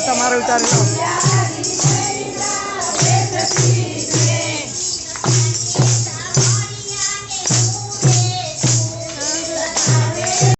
તમારો વિચાર